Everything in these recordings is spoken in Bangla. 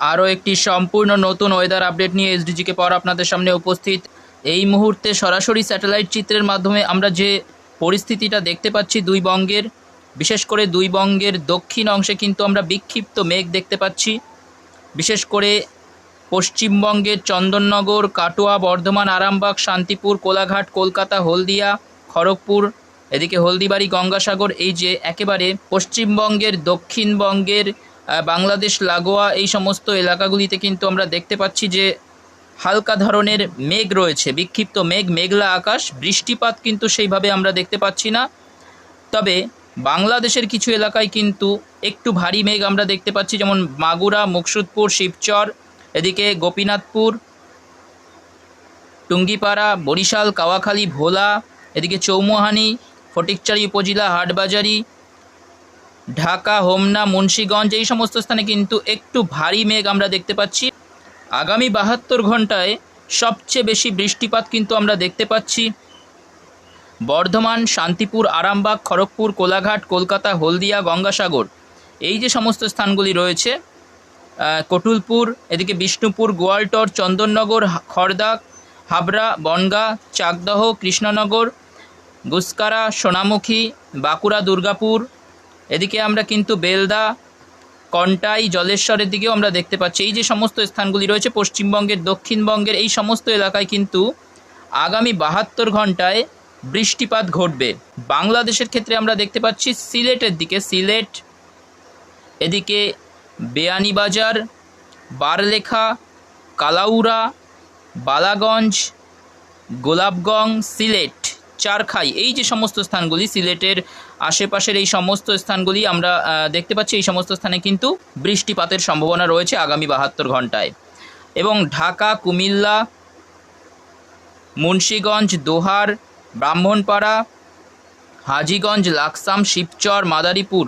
আরও একটি সম্পূর্ণ নতুন ওয়েদার আপডেট নিয়ে এসডিজিকে পর আপনাদের সামনে উপস্থিত। এই মুহূর্তে সরাসরি স্যাটেলাইট চিত্রের মাধ্যমে আমরা যে পরিস্থিতিটা দেখতে পাচ্ছি দুই বঙ্গের, বিশেষ করে দুই বঙ্গের দক্ষিণ অংশে কিন্তু আমরা বিক্ষিপ্ত মেঘ দেখতে পাচ্ছি। বিশেষ করে পশ্চিমবঙ্গের চন্দননগর, কাটোয়া, বর্ধমান, আরামবাগ, শান্তিপুর, কোলাঘাট, কলকাতা, হলদিয়া, খড়গপুর, এদিকে হলদিবাড়ি, গঙ্গাসাগর, এই যে একেবারে পশ্চিমবঙ্গের দক্ষিণবঙ্গের বাংলাদেশ, লাগোয়া এই সমস্ত এলাকাগুলিতে কিন্তু আমরা দেখতে পাচ্ছি যে হালকা ধরনের মেঘ রয়েছে, বিক্ষিপ্ত মেঘ, মেঘলা আকাশ, বৃষ্টিপাত কিন্তু সেইভাবে আমরা দেখতে পাচ্ছি না। তবে বাংলাদেশের কিছু এলাকায় কিন্তু একটু ভারী মেঘ আমরা দেখতে পাচ্ছি, যেমন মাগুরা, মুকসুদপুর, শিবচর, এদিকে গোপীনাথপুর, টুঙ্গিপাড়া, বরিশাল, কাওয়াখালী, ভোলা, এদিকে চৌমুহানি, ফটিকচারি উপজেলা, হাটবাজারি ঢাকা, হোমনা, মুন্সীগঞ্জ, এই সমস্ত স্থানে কিন্তু একটু ভারী মেঘ আমরা দেখতে পাচ্ছি। আগামী বাহাত্তর ঘন্টায় সবচেয়ে বেশি বৃষ্টিপাত কিন্তু আমরা দেখতে পাচ্ছি। বর্ধমান, শান্তিপুর, আরামবাগ, খড়গপুর, কোলাঘাট, কলকাতা, হলদিয়া, গঙ্গাসাগর এই যে সমস্ত স্থানগুলি রয়েছে কটুলপুর, এদিকে বিষ্ণুপুর, গোয়ালটর, চন্দননগর, খড়দা, হাবড়া, বনগাঁ, চাকদহ, কৃষ্ণনগর, গুসকারা, সোনামুখী, বাঁকুড়া, দুর্গাপুর এদিকে আমরা কিন্তু বেলদা, কন্টাই, জলেশ্বরের দিকেও আমরা দেখতে পাচ্ছি। এই যে সমস্ত স্থানগুলি রয়েছে পশ্চিমবঙ্গের, দক্ষিণবঙ্গের, এই সমস্ত এলাকায় কিন্তু আগামী বাহাত্তর ঘন্টায় বৃষ্টিপাত ঘটবে। বাংলাদেশের ক্ষেত্রে আমরা দেখতে পাচ্ছি সিলেটের দিকে, সিলেট, এদিকে বেয়ানীবাজার, বারলেখা কালাউরা বালাগঞ্জ গোলাপগঞ্জ সিলেট, চারখাই। এই যে সমস্ত স্থানগুলি সিলেটের আশেপাশের এই সমস্ত স্থানগুলি আমরা দেখতে পাচ্ছি, এই সমস্ত স্থানে কিন্তু বৃষ্টিপাতের সম্ভাবনা রয়েছে আগামী বাহাত্তর ঘন্টায় এবং ঢাকা, কুমিল্লা, মুন্সীগঞ্জ, দোহার, ব্রাহ্মণপাড়া, হাজীগঞ্জ, লাকসাম, শিবচর, মাদারীপুর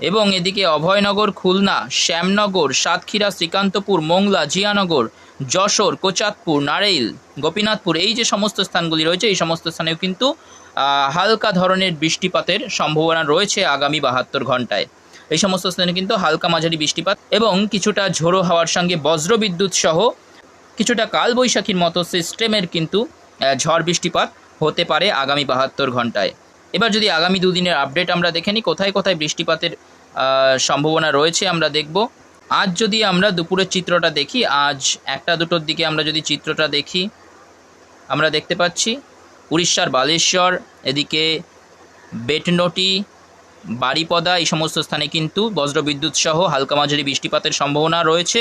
এবং এদিকে অভয়নগর, খুলনা, শ্যামনগর, সাতক্ষীরা, শ্রীকান্তপুর, মোংলা, জিয়ানগর, যশোর কোচাতপুর নারেইল, গোপীনাথপুর, এই যে সমস্ত স্থানগুলি রয়েছে, এই সমস্ত স্থানেও কিন্তু হালকা ধরনের বৃষ্টিপাতের সম্ভাবনা রয়েছে আগামী বাহাত্তর ঘন্টায়। এই সমস্ত স্থানে কিন্তু হালকা মাঝারি বৃষ্টিপাত এবং কিছুটা ঝোড়ো হাওয়ার সঙ্গে বজ্রবিদ্যুৎ সহ কিছুটা কালবৈশাখীর মতো সিস্টেমের কিন্তু ঝড় বৃষ্টিপাত হতে পারে আগামী বাহাত্তর ঘন্টায়। এবার যদি আগামী দুদিনের আপডেট আমরা দেখে নিই, কোথায় কোথায় বৃষ্টিপাতের সম্ভাবনা রয়েছে আমরা দেখব। আজ যদি আমরা দুপুরের চিত্রটা দেখি, আজ একটা দুটোর দিকে আমরা যদি চিত্রটা দেখি, আমরা দেখতে পাচ্ছি উড়িষ্যার বালেশ্বর, এদিকে বেটনটি বাড়িপদা এই সমস্ত স্থানে কিন্তু বজ্রবিদ্যুৎ সহ হালকা মাঝারি বৃষ্টিপাতের সম্ভাবনা রয়েছে।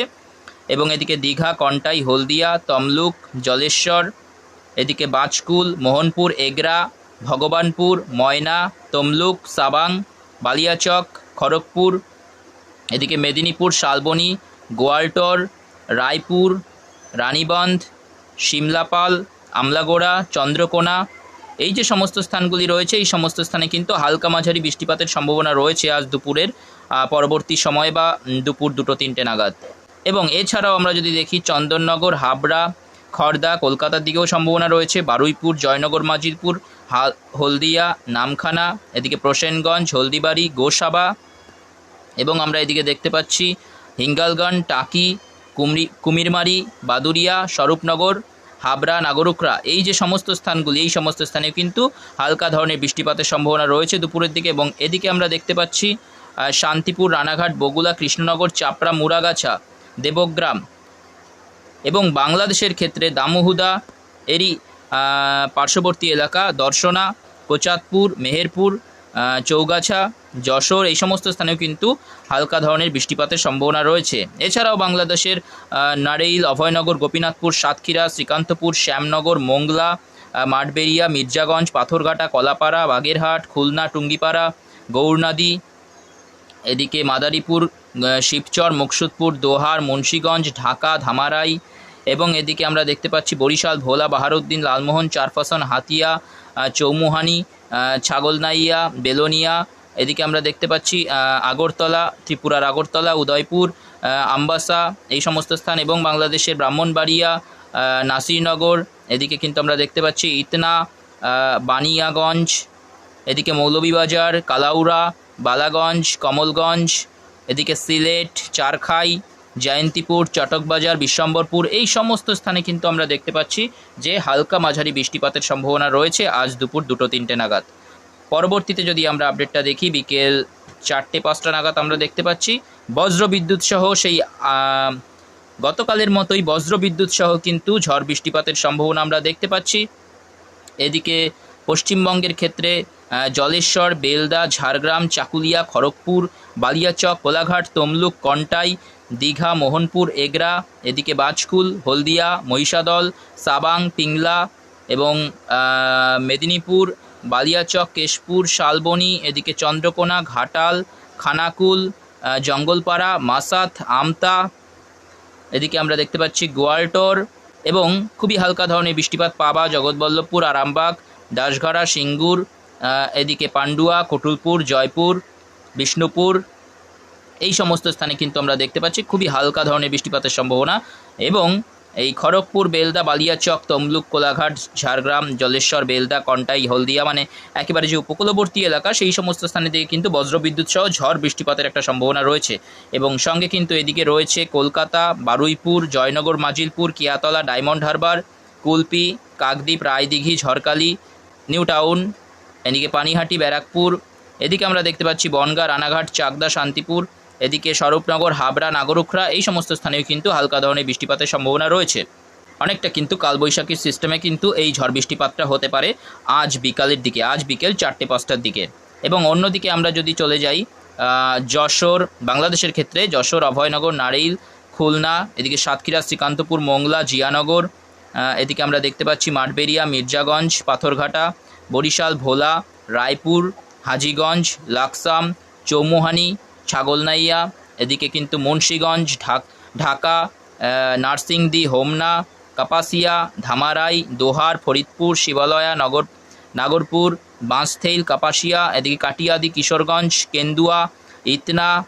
এবং এদিকে দীঘা, কন্টাই, হলদিয়া, তমলুক, জলেশ্বর, এদিকে বাজকুল মোহনপুর, এগরা, ভগবানপুর, ময়না, তমলুক, সাবাং, বালিয়াচক, খড়গপুর, এদিকে মেদিনীপুর, শালবনী, গোয়ালটর, রায়পুর, রানীবন্ধ সিমলাপাল আমলাগোড়া, চন্দ্রকোনা, এই যে সমস্ত স্থানগুলি রয়েছে, এই সমস্ত স্থানে কিন্তু হালকা মাঝারি বৃষ্টিপাতের সম্ভাবনা রয়েছে আজ দুপুরের পরবর্তী সময় বা দুপুর দুটো তিনটে নাগাদ। এবং এছাড়াও আমরা যদি দেখি চন্দননগর, হাবড়া খড়দা কলকাতার দিকেও সম্ভাবনা রয়েছে, বারুইপুর, জয়নগর মাজিরপুর হা- হলদিয়া, নামখানা, এদিকে প্রসেনগঞ্জ, হলদিবাড়ি, গোসাবা এবং আমরা এদিকে দেখতে পাচ্ছি হিঙ্গালগঞ্জ, টাকি, কুমরি, কুমিরমারি, বাদুরিয়া, স্বরূপনগর হাবড়া, নাগরুকরা, এই যে সমস্ত স্থানগুলি, এই সমস্ত স্থানে কিন্তু হালকা ধরনের বৃষ্টিপাতের সম্ভাবনা রয়েছে দুপুরের দিকে এবং এদিকে আমরা দেখতে পাচ্ছি শান্তিপুর, রানাঘাট বগুলা কৃষ্ণনগর, চাপড়া মুরাগাছা দেবগ্রাম এবং বাংলাদেশের ক্ষেত্রে দামুহুদা, এরই পার্শ্ববর্তী এলাকা, দর্শনা কোচাতপুর মেহেরপুর চৌগাছা যশোর এই সমস্ত স্থানেও কিন্তু হালকা ধরনের বৃষ্টিপাতের সম্ভাবনা রয়েছে। এছাড়াও বাংলাদেশের নারেইল অভয়নগর গোপীনাথপুর সাতক্ষীরা শ্রীকান্তপুর শ্যামনগর মোংলা আহ, মাঠবেড়িয়া মির্জাগঞ্জ পাথরঘাটা কলাপাড়া বাগেরহাট খুলনা টুঙ্গিপাড়া গৌরনাদি এদিকে মাদারীপুর শিবচর মুকসুদপুর দোহার মুন্সীগঞ্জ ঢাকা ধামারাই এবং এদিকে আমরা দেখতে পাচ্ছি বরিশাল ভোলা বাহারুদ্দিন লালমোহন চারফাসন হাতিয়া চৌমুহানি ছাগলনাইয়া, বেলোনিয়া, এদিকে আমরা দেখতে পাচ্ছি আগরতলা, ত্রিপুরার আগরতলা, উদয়পুর আম্বাসা, এই সমস্ত স্থান এবং বাংলাদেশের ব্রাহ্মণবাড়িয়া নাসিরনগর, এদিকে কিন্তু আমরা দেখতে পাচ্ছি ইতনা বানিয়াগঞ্জ, এদিকে মৌলভীবাজার, কালাউড়া, বালাগঞ্জ, কমলগঞ্জ, এদিকে সিলেট, চারখাই জয়ন্তীপুর, চটকবাজার, বিশ্বম্বরপুর এই সমস্ত স্থানে কিন্তু আমরা দেখতে পাচ্ছি যে হালকা মাঝারি বৃষ্টিপাতের সম্ভাবনা রয়েছে আজ দুপুর দুটো তিনটে নাগাদ। পরবর্তীতে যদি আমরা আপডেটটা দেখি, বিকেল চারটে, পাঁচটা নাগাদ আমরা দেখতে পাচ্ছি বজ্র বিদ্যুৎ সহ সেই গতকালের মতোই বজ্র বিদ্যুৎ সহ কিন্তু ঝড় বৃষ্টিপাতের সম্ভাবনা আমরা দেখতে পাচ্ছি। এদিকে পশ্চিমবঙ্গের ক্ষেত্রে জলেশ্বর, বেলদা, ঝাড়গ্রাম, চাকুলিয়া, খড়গপুর, বালিয়াচক, কোলাঘাট, তমলুক, কন্টাই, দীঘা, মোহনপুর, এগরা, এদিকে বাজকুল, হলদিয়া, মহিষাদল, সাবাং, পিংলা এবং মেদিনীপুর, বালিয়াচক, কেশপুর, শালবনী, এদিকে চন্দ্রকোনা, ঘাটাল, খানাকুল জঙ্গলপাড়া, মাসাত, আমতা, এদিকে আমরা দেখতে পাচ্ছি গোয়ালটর এবং খুবই হালকা ধরনের বৃষ্টিপাত পাবা জগৎবল্লভপুর, আরামবাগ দাসঘাড়া সিঙ্গুর এদিকে পান্ডুয়া, কটুলপুর, জয়পুর, বিষ্ণুপুর, এই সমস্ত স্থানে কিন্তু আমরা দেখতে পাচ্ছি খুবই হালকা ধরনের বৃষ্টিপাতের সম্ভাবনা এবং এই খড়গপুর, বেলদা, বালিয়াচক, তমলুক, কোলাঘাট, ঝাড়গ্রাম, জলেশ্বর, বেলদা, কন্টাই, হলদিয়া মানে একেবারে যে উপকূলবর্তী এলাকা, সেই সমস্ত স্থানে থেকে কিন্তু বজ্রবিদ্যুৎ সহ ঝড় বৃষ্টিপাতের একটা সম্ভাবনা রয়েছে এবং সঙ্গে কিন্তু এদিকে রয়েছে Kolkata, Baruipur, Joynagar, Majilpur, Kiyatala, Diamond Harbour, Kulpi, Kakdwip, Raidighi Jharkhali New Town, এদিকে পানিহাটি, ব্যারাকপুর, এদিকে আমরা দেখতে পাচ্ছি বনগাঁ, রানাঘাট, চাকদা, শান্তিপুর, এদিকে স্বরূপনগর, হাবড়া, নাগরুখরা, এই সমস্ত স্থানেও কিন্তু হালকা ধরনের বৃষ্টিপাতের সম্ভাবনা রয়েছে। অনেকটা কিন্তু কালবৈশাখীর সিস্টেমে কিন্তু এই ঝড় বৃষ্টিপাতটা হতে পারে আজ বিকালের দিকে, আজ বিকেল চারটে পাঁচটার দিকে। এবং অন্যদিকে আমরা যদি চলে যাই যশোর, বাংলাদেশের ক্ষেত্রে যশোর, অভয়নগর, নারেইল, খুলনা, এদিকে সাতক্ষীরা, শ্রীকান্তপুর, মোংলা, জিয়ানগর এদিকে আমরা দেখতে পাচ্ছি মাঠবেরিয়া, মির্জাগঞ্জ, পাথরঘাটা, বরিশাল, ভোলা, রায়পুর, হাজীগঞ্জ, লাকসাম, চৌমুহানি, ছাগলনাইয়া, এদিকে কিন্তু মুন্সীগঞ্জ, ঢাক- নার্সিংদি, হোমনা, কাপাসিয়া, ধামারাই, দোহার, ফরিদপুর, শিবালয়া, নগর, নাগরপুর, বাঁশথেইল, কাপাসিয়া, এদিকে কাটিয়াদি, কিশোরগঞ্জ, কেন্দুয়া, ইতনা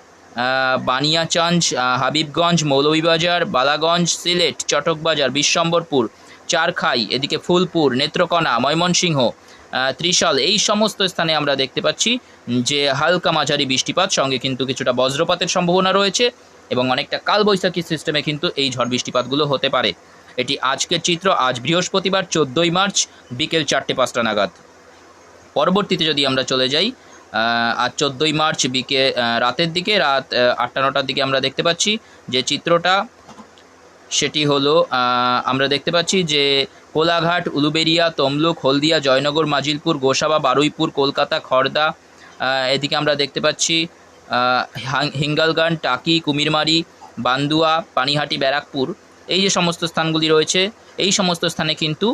বানিয়াচঞ্জ হাবিবগঞ্জ, মৌলভীবাজার, বালাগঞ্জ, সিলেট, চটকবাজার, বিশ্বম্বরপুর, চারখাই, এদিকে ফুলপুর, নেত্রকোনা, ময়মনসিংহ ত্রিশাল, এই সমস্ত স্থানে আমরা দেখতে পাচ্ছি যে হালকা মাঝারি বৃষ্টিপাত, সঙ্গে কিন্তু কিছুটা বজ্রপাতের সম্ভাবনা রয়েছে এবং অনেকটা কালবৈশাখী সিস্টেমে কিন্তু এই ঝড় বৃষ্টিপাতগুলো হতে পারে। এটি আজকের চিত্র, আজ বৃহস্পতিবার, চোদ্দোই মার্চ, বিকেল চারটে পাঁচটা নাগাদ। পরবর্তীতে যদি আমরা চলে যাই আজ চোদ্দোই মার্চ বিকে রাতের দিকে, রাত আটটা নটার দিকে আমরা দেখতে পাচ্ছি যে চিত্রটা, সেটি হলো আমরা দেখতে পাচ্ছি যে কোলাঘাট, উলুবেরিয়া, তমলুক, হলদিয়া, জয়নগর, মাজিলপুর, গোসাবা, বারুইপুর, কলকাতা খড়দা এদিকে আমরা দেখতে পাচ্ছি হিঙ্গালগান, টাকি, কুমিরমারি, বান্দুয়া, পানিহাটি, ব্যারাকপুর। এই যে সমস্ত স্থানগুলি রয়েছে, এই সমস্ত স্থানে কিন্তু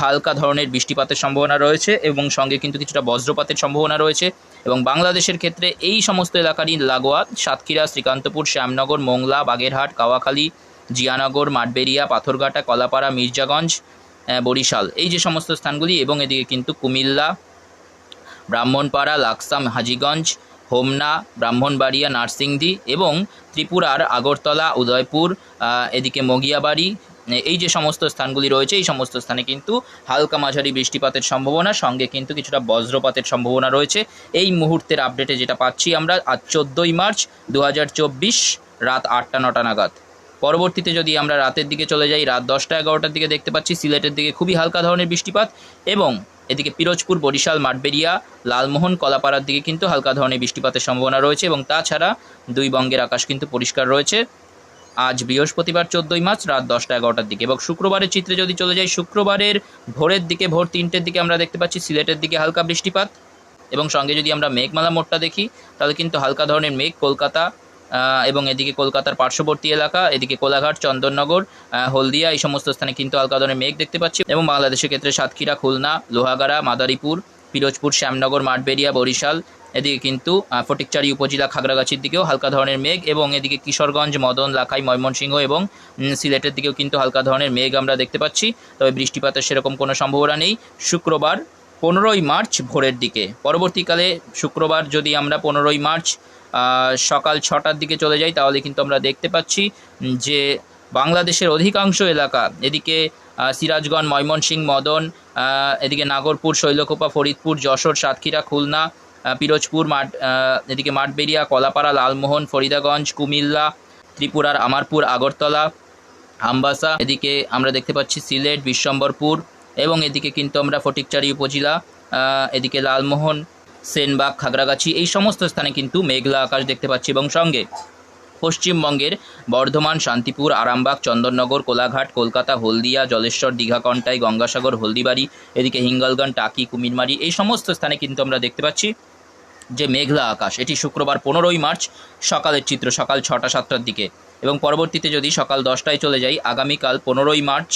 হালকা ধরনের বৃষ্টিপাতের সম্ভাবনা রয়েছে এবং সঙ্গে কিন্তু কিছুটা বজ্রপাতের সম্ভাবনা রয়েছে এবং বাংলাদেশের ক্ষেত্রে এই সমস্ত এলাকারই লাগোয়া সাতক্ষীরা, শ্রীকান্তপুর, শ্যামনগর, মোংলা, বাগেরহাট, কাওয়াখালী, জিয়ানগর, মাঠবেরিয়া, পাথরঘাটা, কলাপাড়া, মির্জাগঞ্জ বরিশাল। এই যে সমস্ত স্থানগুলি এবং এদিকে কিন্তু কুমিল্লা, ব্রাহ্মণপাড়া, লাকসাম, হাজিগঞ্জ হোমনা, ব্রাহ্মণবাড়িয়া, নার্সিংদি এবং ত্রিপুরার আগরতলা, উদয়পুর এদিকে মগিয়াবাড়ি এই যে সমস্ত স্থানগুলি রয়েছে, এই সমস্ত স্থানে কিন্তু হালকা মাঝারি বৃষ্টিপাতের সম্ভাবনা, সঙ্গে কিন্তু কিছুটা বজ্রপাতের সম্ভাবনা রয়েছে। এই মুহূর্তের আপডেটে যেটা পাচ্ছি আমরা, আজ চোদ্দোই মার্চ দু হাজার চব্বিশ, রাত আটটা নটা নাগাদ। পরবর্তীতে যদি আমরা রাতের দিকে চলে যাই, রাত দশটা এগারোটার দিকে দেখতে পাচ্ছি, সিলেটের দিকে খুবই হালকা ধরনের বৃষ্টিপাত এবং এদিকে পিরোজপুর, বরিশাল, মাঠবেরিয়া, লালমোহন, কলাপাড়ার দিকে কিন্তু হালকা ধরনের বৃষ্টিপাতের সম্ভাবনা রয়েছে এবং তাছাড়া দুই বঙ্গের আকাশ কিন্তু পরিষ্কার রয়েছে। আজ বৃহস্পতিবার চোদ্দোই মার্চ রাত দশটা এগারোটার দিকে এবং শুক্রবারের চিত্রে যদি চলে যাই, শুক্রবারের ভোরের দিকে, ভোর তিনটের দিকে আমরা দেখতে পাচ্ছি সিলেটের দিকে হালকা বৃষ্টিপাত এবং সঙ্গে যদি আমরা মেঘমালা মোড়টা দেখি, তাহলে কিন্তু হালকা ধরনের মেঘ, কলকাতা এবং এদিকে কলকাতার পার্শ্ববর্তী এলাকা, এদিকে কোলাঘাট, চন্দননগর হলদিয়া, এই সমস্ত স্থানে কিন্তু হালকা ধরনের মেঘ দেখতে পাচ্ছি। এবং বাংলাদেশের ক্ষেত্রে সাতক্ষীরা, খুলনা, লোহাগাড়া, মাদারীপুর, পিরোজপুর, শ্যামনগর মাঠবেরিয়া বরিশাল, এদিকে কিন্তু ফটিকচারি উপজেলা খাগড়াগাছির দিকেও হালকা ধরনের মেঘ এবং এদিকে কিশোরগঞ্জ, মদন, লাখাই, ময়মনসিংহ এবং সিলেটের দিকেও কিন্তু হালকা ধরনের মেঘ আমরা দেখতে পাচ্ছি। তবে বৃষ্টিপাতের সেরকম কোনো সম্ভাবনা নেই। শুক্রবার পনেরোই মার্চ ভোরের দিকে। পরবর্তীকালে শুক্রবার যদি আমরা পনেরোই মার্চ সকাল ছটার দিকে চলে যাই, তাহলে কিন্তু আমরা দেখতে পাচ্ছি যে বাংলাদেশের অধিকাংশ এলাকা, এদিকে সিরাজগঞ্জ, ময়মনসিংহ, মদন এদিকে নাগরপুর, শৈলকুপা, ফরিদপুর, যশোর, সাতক্ষীরা, খুলনা পিরোজপুর, মাঠ এদিকে মাঠবেরিয়া কলাপাড়া, লালমোহন, ফরিদাগঞ্জ, কুমিল্লা, ত্রিপুরার আমারপুর, আগরতলা, আমবাসা, এদিকে আমরা দেখতে পাচ্ছি সিলেট, বিশ্বম্বরপুর, এবং এদিকে কিন্তু আমরা ফটিকচারি উপজেলা এদিকে লালমোহন সেনবাগ, খাগড়াগাছি, এই সমস্ত স্থানে কিন্তু মেঘলা আকাশ দেখতে পাচ্ছি এবং সঙ্গে পশ্চিমবঙ্গের বর্ধমান, শান্তিপুর, আরামবাগ, চন্দননগর, কোলাঘাট, কলকাতা, হলদিয়া, জলেশ্বর দীঘাকন্টাই গঙ্গাসাগর, হলদিবাড়ি, এদিকে হিঙ্গলগঞ্জ, টাকি, কুমিরমারি, এই সমস্ত স্থানে কিন্তু আমরা দেখতে পাচ্ছি যে মেঘলা আকাশ। এটি শুক্রবার পনেরোই মার্চ, সকালের চিত্র, সকাল ছটা সাতটার দিকে। এবং পরবর্তীতে যদি সকাল দশটায় চলে যাই, আগামীকাল পনেরোই মার্চ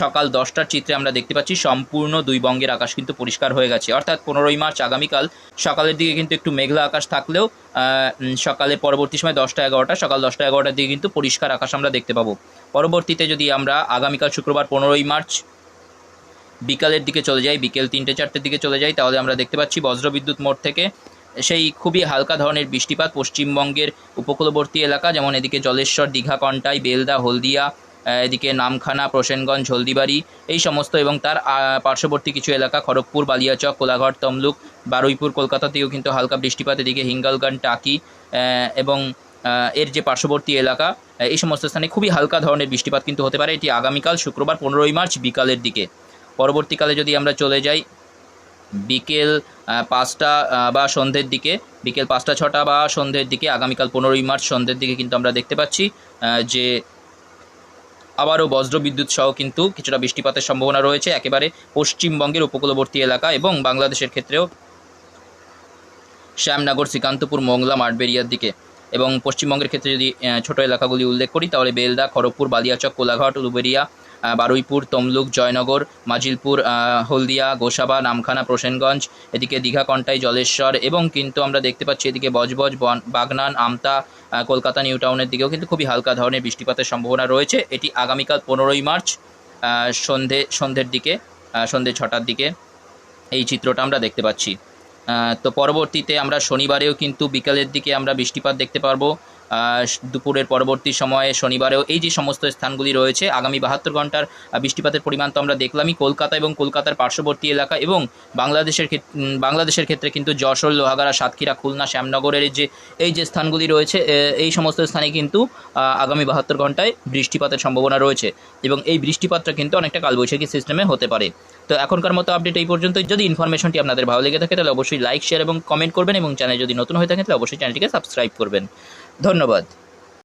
সকাল দশটার চিত্রে আমরা দেখতে পাচ্ছি সম্পূর্ণ দুই বঙ্গের আকাশ কিন্তু পরিষ্কার হয়ে গেছে। অর্থাৎ পনেরোই মার্চ আগামীকাল সকালের দিকে কিন্তু একটু মেঘলা আকাশ থাকলেও সকালে পরবর্তী সময় দশটা এগারোটা, সকাল দশটা এগারোটার দিকে কিন্তু পরিষ্কার আকাশ আমরা দেখতে পাবো। পরবর্তীতে যদি আমরা আগামীকাল শুক্রবার পনেরোই মার্চ বিকালের দিকে চলে যাই, বিকেল তিনটে চারটের দিকে চলে যাই, তাহলে আমরা দেখতে পাচ্ছি বজ্রবিদ্যুৎ মোড় থেকে সেই খুবই হালকা ধরনের বৃষ্টিপাত পশ্চিমবঙ্গের উপকূলবর্তী এলাকা, যেমন এদিকে জলেশ্বর, দীঘা, কন্টাই, বেলদা, হলদিয়া এদিকে নামখানা, প্রসেনগঞ্জ, হলদিবাড়ি এই সমস্ত এবং তার পার্শ্ববর্তী কিছু এলাকা খড়গপুর, বালিয়াচক, কোলাঘাট, তমলুক, বারুইপুর, কলকাতাতেও কিন্তু হালকা বৃষ্টিপাত, এদিকে হিঙ্গলগঞ্জ, টাকি এবং এর যে পার্শ্ববর্তী এলাকা এই সমস্ত স্থানে খুবই হালকা ধরনের বৃষ্টিপাত কিন্তু হতে পারে। এটি আগামীকাল শুক্রবার পনেরোই মার্চ বিকালের দিকে। পরবর্তীকালে যদি আমরা চলে যাই বিকেল পাঁচটা বা সন্ধ্যের দিকে, বিকেল পাঁচটা, ছটা বা সন্ধ্যের দিকে, আগামীকাল পনেরোই মার্চ সন্ধ্যের দিকে কিন্তু আমরা দেখতে পাচ্ছি যে আবারও বজ্রবিদ্যুৎ সহ কিন্তু কিছুটা বৃষ্টিপাতের সম্ভাবনা রয়েছে। একেবারে পশ্চিমবঙ্গের উপকূলবর্তী এলাকা এবং বাংলাদেশের ক্ষেত্রেও শ্যামনগর, শ্রীকান্তপুর, মোংলা, মাঠবেরিয়ার দিকে। এবং পশ্চিমবঙ্গের ক্ষেত্রে যদি ছোট এলাকাগুলি উল্লেখ করি, তাহলে বেলদা, খড়গপুর, বালিয়াচক, কোলাঘাট উলুবেরিয়া বারুইপুর, তমলুক, জয়নগর, মাজিলপুর হলদিয়া, গোসাবা, নামখানা, প্রসেনগঞ্জ, এদিকে দীঘা, কন্টাই, জলেশ্বর এবং কিন্তু আমরা দেখতে পাচ্ছি এদিকে বজবজ, বন- বাগনান, আমতা কলকাতা, নিউ টাউনের দিকেও কিন্তু খুবই হালকা ধরনের বৃষ্টিপাতের সম্ভাবনা রয়েছে। এটি আগামীকাল পনেরোই মার্চ সন্ধে, সন্ধ্যের দিকে সন্ধে ছটার দিকে এই চিত্রটা আমরা দেখতে পাচ্ছি। তো পরবর্তীতে আমরা শনিবারেও কিন্তু বিকালের দিকে আমরা বৃষ্টিপাত দেখতে পারব। দুপুরের পরবর্তী সময়ে শনিবারেও এই যে সমস্ত স্থানগুলি রয়েছে, আগামী বাহাত্তর ঘণ্টার বৃষ্টিপাতের পরিমাণ তো আমরা দেখলামই। কলকাতা এবং কলকাতার পার্শ্ববর্তী এলাকা এবং বাংলাদেশের বাংলাদেশের ক্ষেত্রে কিন্তু যশোর, লোহাগাড়া, সাতক্ষীরা, খুলনা, শ্যামনগরের যে, এই যে স্থানগুলি রয়েছে এই সমস্ত স্থানে কিন্তু আগামী বাহাত্তর ঘন্টায় বৃষ্টিপাতের সম্ভাবনা রয়েছে এবং এই বৃষ্টিপাতটা কিন্তু অনেকটা কালবৈশাখী সিস্টেমে হতে পারে। তো এখনকার মতো আপডেট এই পর্যন্ত যদি ইনফরমেশনটি আপনাদের ভালো লেগে থাকে, তাহলে অবশ্যই লাইক শেয়ার এবং কমেন্ট করবেন এবং চ্যানেল যদি নতুন হয়ে থাকে তাহলে অবশ্যই চ্যানেলটিকে সাবস্ক্রাইব করবেন। ধন্যবাদ।